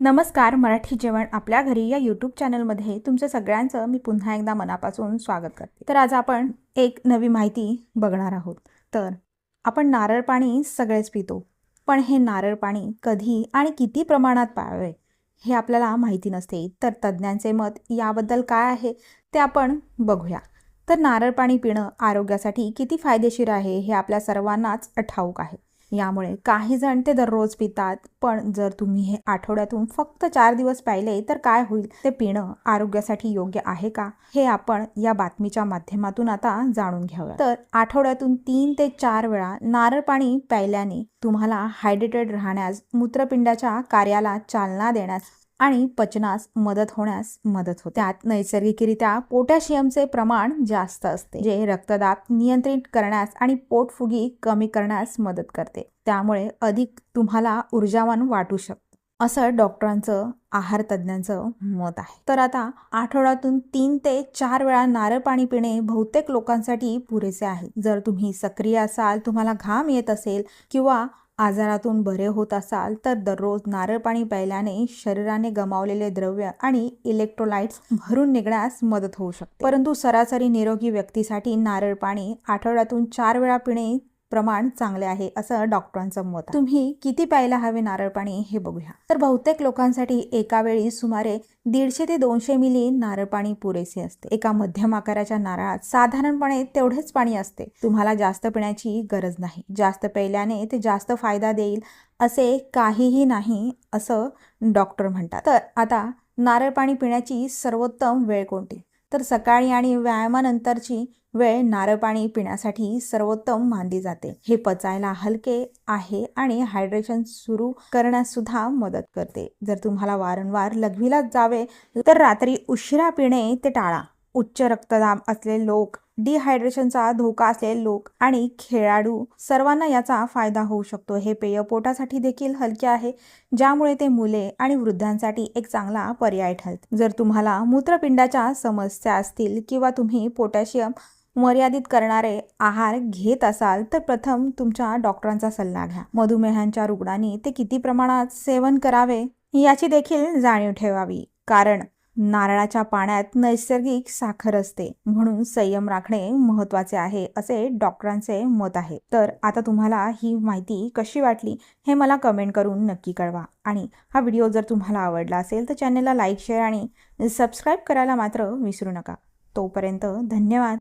नमस्कार मराठी जेवण आपल्या घरी या यूट्यूब चॅनलमध्ये तुमचं सगळ्यांचं मी पुन्हा एकदा मनापासून स्वागत करते. तर आज आपण एक नवी माहिती बघणार आहोत. तर आपण नारळ पाणी सगळेच पितो पण हे नारळ पाणी कधी आणि किती प्रमाणात प्यावे हे आपल्याला माहिती नसते. तर तज्ज्ञांचे मत याबद्दल काय आहे ते आपण बघूया. तर नारळ पाणी पिणं आरोग्यासाठी किती फायदेशीर आहे हे आपल्या सर्वांनाच ठाऊक आहे. यामुळे काही जण ते दररोज पितात. पण जर तुम्ही हे आठवड्यातून फक्त चार दिवस प्यायले तर काय होईल? ते पिणं आरोग्यासाठी योग्य आहे का? हे आपण या बातमीच्या माध्यमातून आता जाणून घ्यावं. तर आठवड्यातून तीन ते चार वेळा नारळ पाणी प्यायल्याने तुम्हाला हायड्रेटेड राहण्यास मूत्रपिंडाच्या कार्याला चालना देण्यास आणि पचनास मदत होण्यास मदत होते. त्यात नैसर्गिकरित्या पोटॅशियमचे प्रमाण जास्त असते जे रक्तदाब नियंत्रित करण्यास आणि पोटफुगी कमी करण्यास मदत करते. त्यामुळे अधिक तुम्हाला ऊर्जावान वाटू शकतं असं डॉक्टरांचं आहार तज्ज्ञांचं मत आहे. तर आता आठवड्यातून तीन ते चार वेळा नारळ पाणी पिणे बहुतेक लोकांसाठी पुरेसे आहे. जर तुम्ही सक्रिय असाल तुम्हाला घाम येत असेल किंवा आजारातून बरे होत असाल तर दररोज नारळ पाणी प्यायल्याने शरीराने गमावलेले द्रव्य आणि इलेक्ट्रोलाइट्स भरून निघण्यास मदत होऊ शकते. परंतु सरासरी निरोगी व्यक्तीसाठी नारळ पाणी आठवड्यातून चार वेळा पिणे प्रमाण चांगले आहे असं डॉक्टरांचं मत तुम्ही किती प्यायला हवे नारळ पाणी हे बघूया. तर बहुतेक लोकांसाठी एका वेळी सुमारे दीडशे ते दोनशे मिली नारळ पाणी पुरेसे असते. एका मध्यम आकाराच्या नारळात साधारणपणे तेवढेच पाणी असते. तुम्हाला जास्त पिण्याची गरज नाही. जास्त प्यायल्याने ते जास्त फायदा देईल असे काहीही नाही असं डॉक्टर म्हणतात. तर आता नारळ पाणी पिण्याची सर्वोत्तम वेळ कोणती? तर सकाळी आणि व्यायामानंतरची वेळ नारळ पाणी पिण्यासाठी सर्वोत्तम मानली जाते. हे पचायला हलके आहे आणि हायड्रेशन सुरू करण्यास सुद्धा मदत करते. जर तुम्हाला वारंवार लघवीला जावे तर रात्री उशिरा पिणे ते टाळा. उच्च रक्तदाब असलेले लोक डिहायड्रेशनचा धोका असलेले लोक आणि खेळाडू सर्वांना याचा फायदा होऊ शकतो. हे पेय पोटासाठी देखील हलके आहे ज्यामुळे ते मुले आणि वृद्धांसाठी एक चांगला पर्याय ठरत जर तुम्हाला मूत्रपिंडाच्या समस्या असतील किंवा तुम्ही पोटॅशियम मर्यादित करणारे आहार घेत असाल तर प्रथम तुमच्या डॉक्टरांचा सल्ला घ्या. मधुमेहांच्या रुग्णांनी ते किती प्रमाणात सेवन करावे याची देखील जाणीव ठेवावी. कारण नारळाच्या पाण्यात नैसर्गिक साखर असते म्हणून संयम राखणे महत्त्वाचे आहे असे डॉक्टरांचे मत आहे. तर आता तुम्हाला ही माहिती कशी वाटली हे मला कमेंट करून नक्की कळवा. आणि हा व्हिडिओ जर तुम्हाला आवडला असेल तर चॅनलला लाईक शेअर आणि सबस्क्राईब करायला मात्र विसरू नका. तोपर्यंत धन्यवाद.